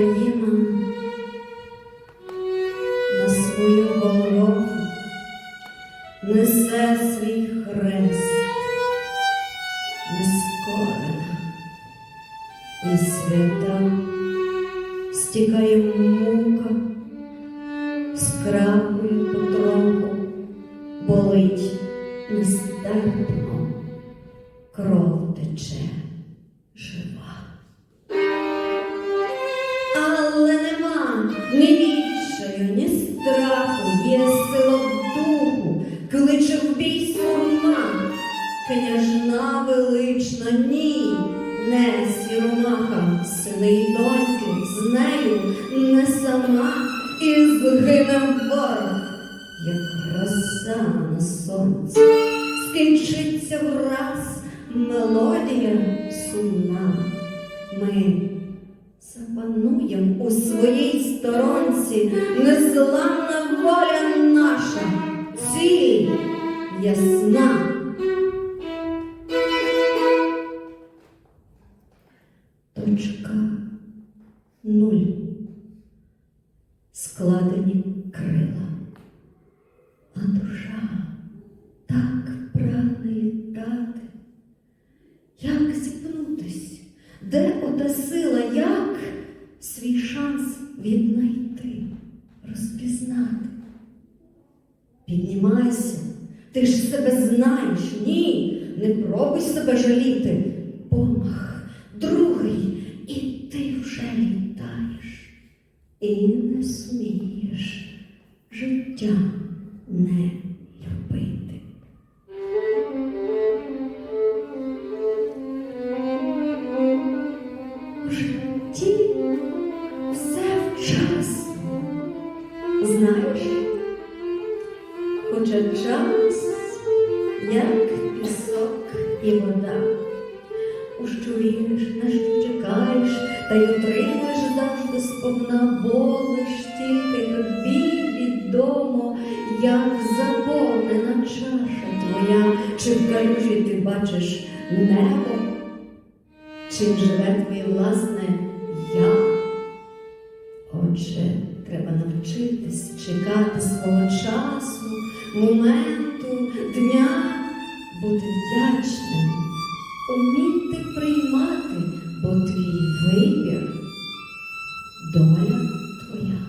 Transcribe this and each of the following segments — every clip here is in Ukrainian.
Україна на свою голову, несе свій хрест, нескорена і свята, стікає мука, скрапує потроху, болить нестерпно, кров тече жива. Страху, є сила духу, кличе в бій сурма. Княжна велична, ні, не сіромаха, сини й доньки, з нею не сама, і згине ворог, як роса на сонці, скінчиться враз мелодія сумна. Ми запануєм у своїй сторонці, незламна воля наша, ціль ясна. Точка нуль. Складені крила, ти ж себе знаєш, ні, не пробуй себе жаліти. Помах, другий, і ти вже літаєш, і не смієш життя не любити. В житті все вчасно. Знаєш, хоча час, як пісок і вода, у що віриш, на що чекаєш, та й отримуєш завжди сповна болиш тільки тобі відомо, як заповнена чаша твоя, чи в калюжі ти бачиш небо. Чим живе твоє власне я? Отже, треба навчитись чекати свого часу, моменту, дня, бути вдячним, уміти приймати, бо твій вибір доля твоя.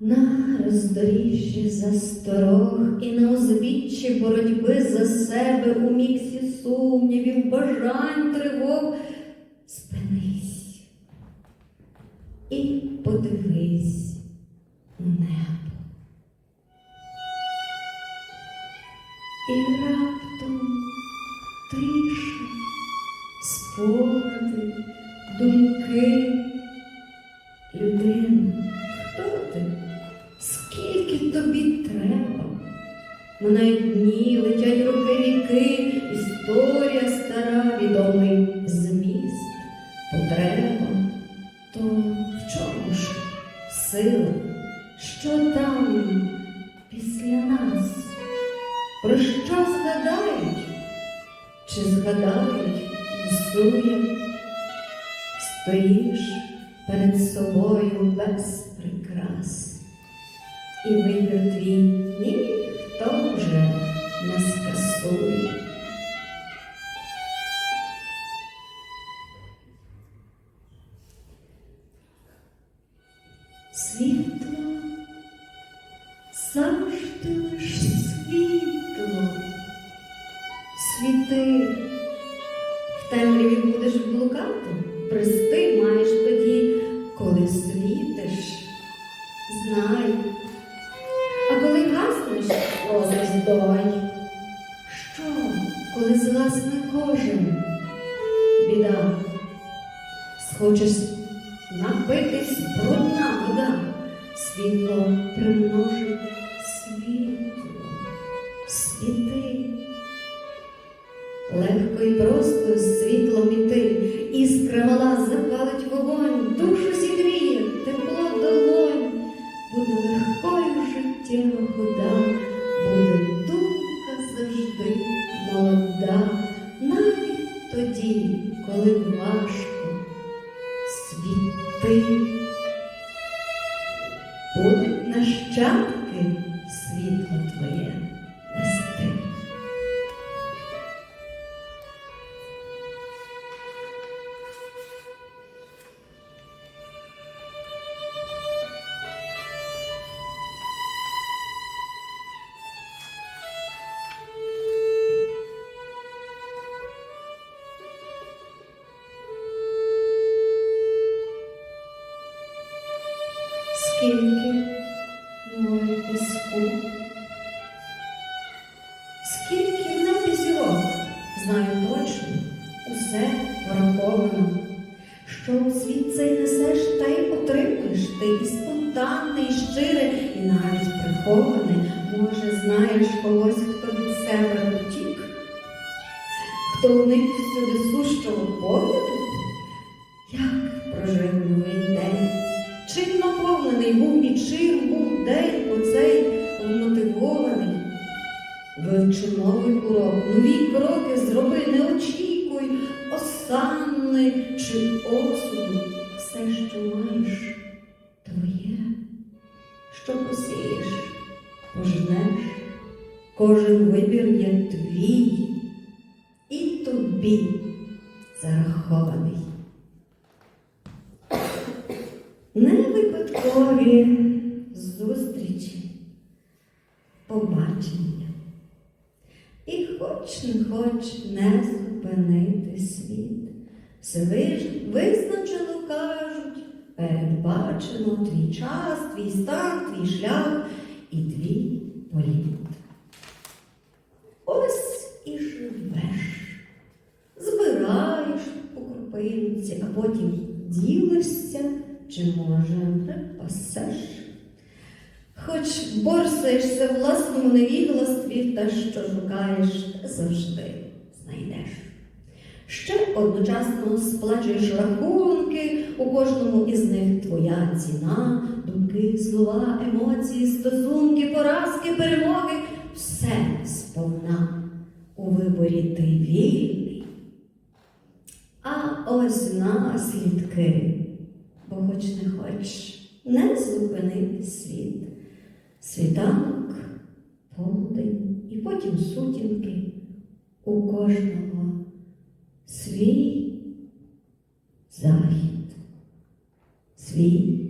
На роздоріжжі засторог і на узбіччі боротьби за себе у міксі сумнівів, бажань, тривог спинись і подивись у небо. І раптом тиша, спогади, думки, людина. Хто ти? Скільки тобі треба? Минають дні, летять роки віки, історія стара, відомий зміст, потреба. То в чому ж сила? Що там? Про що згадають? Чи згадають всує? Стоїш перед собою без прикрас, і вибір твій ніхто вже не скасує. Світло брести маєш тоді, коли світиш, знай. А коли гаснеш, доль. Що, коли згасне кожен? Біда, схочеш напитись брудна вода, світло примножить світло, світи. Легко і просто світлом іти, іскра мала запалить вогонь, душу зігріє, тепло долонь, буде легкою знаю точно, усе пораховано. Що у світ цей несеш, та й отримуєш ти і спонтанне, і щире, і навіть приховане. Може, знаєш когось, хто від себе утік, хто уник всюди сущого погляду? Як прожив новий день? Чим наповнений був і чим Вивчи новий урок, нові кроки зроби, не очікуй осанни чи осуду. Все, що маєш, твоє, що посієш, пожнеш. Кожен вибір є твій і тобі зарахований. Не випадкові зустрічі, побачення. І хоч не зупинити світ, все виж- визначено кажуть, передбачено твій час, твій стан, твій шлях і твій політ. Ось і живеш, збираєш по крупинці, а потім ділишся, чи може припасеш. Борсаєшся в власному невігластві, та що шукаєш, завжди знайдеш. Ще одночасно сплачуєш рахунки, у кожному із них твоя ціна, думки, слова, емоції, стосунки, поразки, перемоги все сповна. У виборі ти вільний. А ось наслідки, бо хоч не хоч не зупинити світ. Світанок, полдень і потім сутінки у кожного свій захід, свій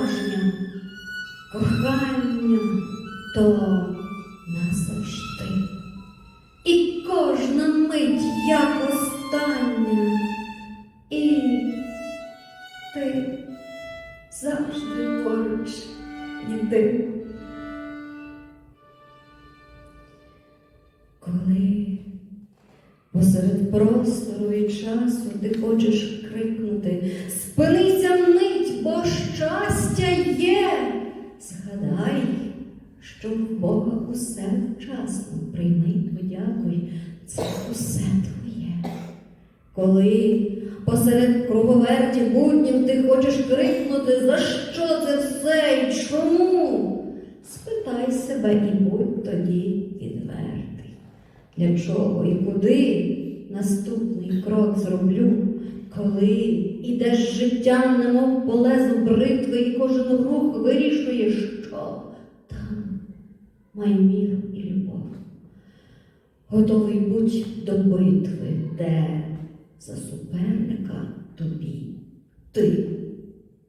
справжнє кохання то назавжди. І кожна мить як остання, і ти завжди поруч йди. Коли Посеред простору і часу ти хочеш крикнути Спинися мить, бо щастя є. Згадай, що в Бога усе вчасно. Прийми подякуй, це усе твоє. Коли посеред круговерті буднів ти хочеш крикнути, за що це все і чому? Спитай себе і будь тоді відвертий. Для чого і куди наступний крок зроблю, коли ідеш життям, немов по лезу бритви, і кожен рух вирішує, що там має мір і любов. Готовий будь до битви, де за суперника тобі ти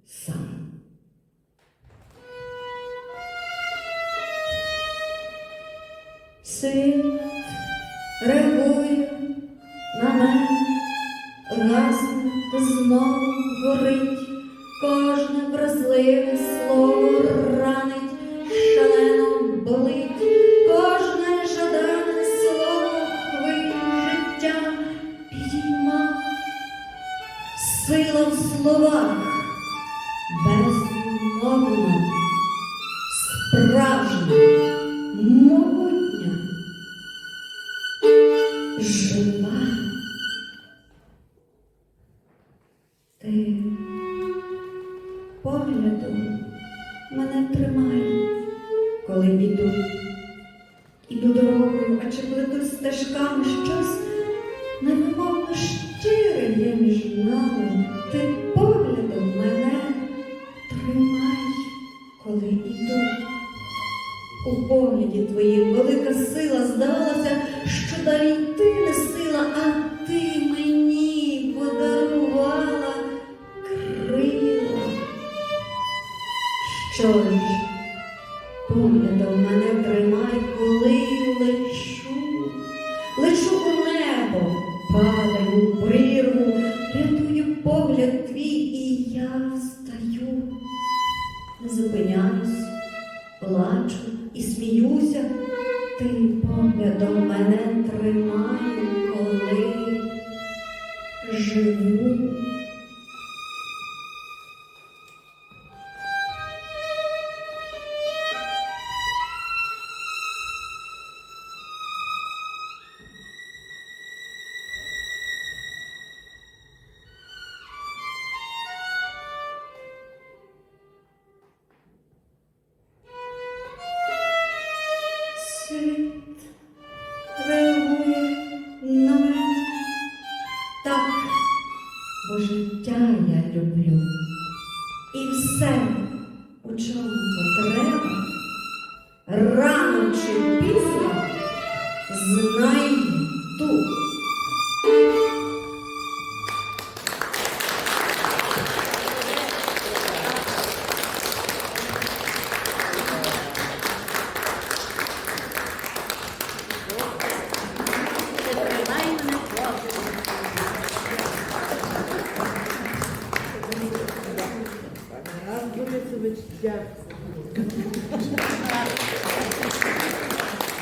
сам. Світ реагує на мене, гасне знову горить, кожне вразливе сила в словах, безмовна, справжня, могутня, жива. Ти поглядом мене тримай, коли йду, іду дорогою, а чи плету стежками щось не нами. Ти поглядом мене тримай, коли іду. У погляді твоїм велика сила, здавалося, що далі йти не сила, а ти мені подарувала крила. Що ж, поглядом мене тримай, коли лечу, лечу у небо, падаю мене тримай, коли живу.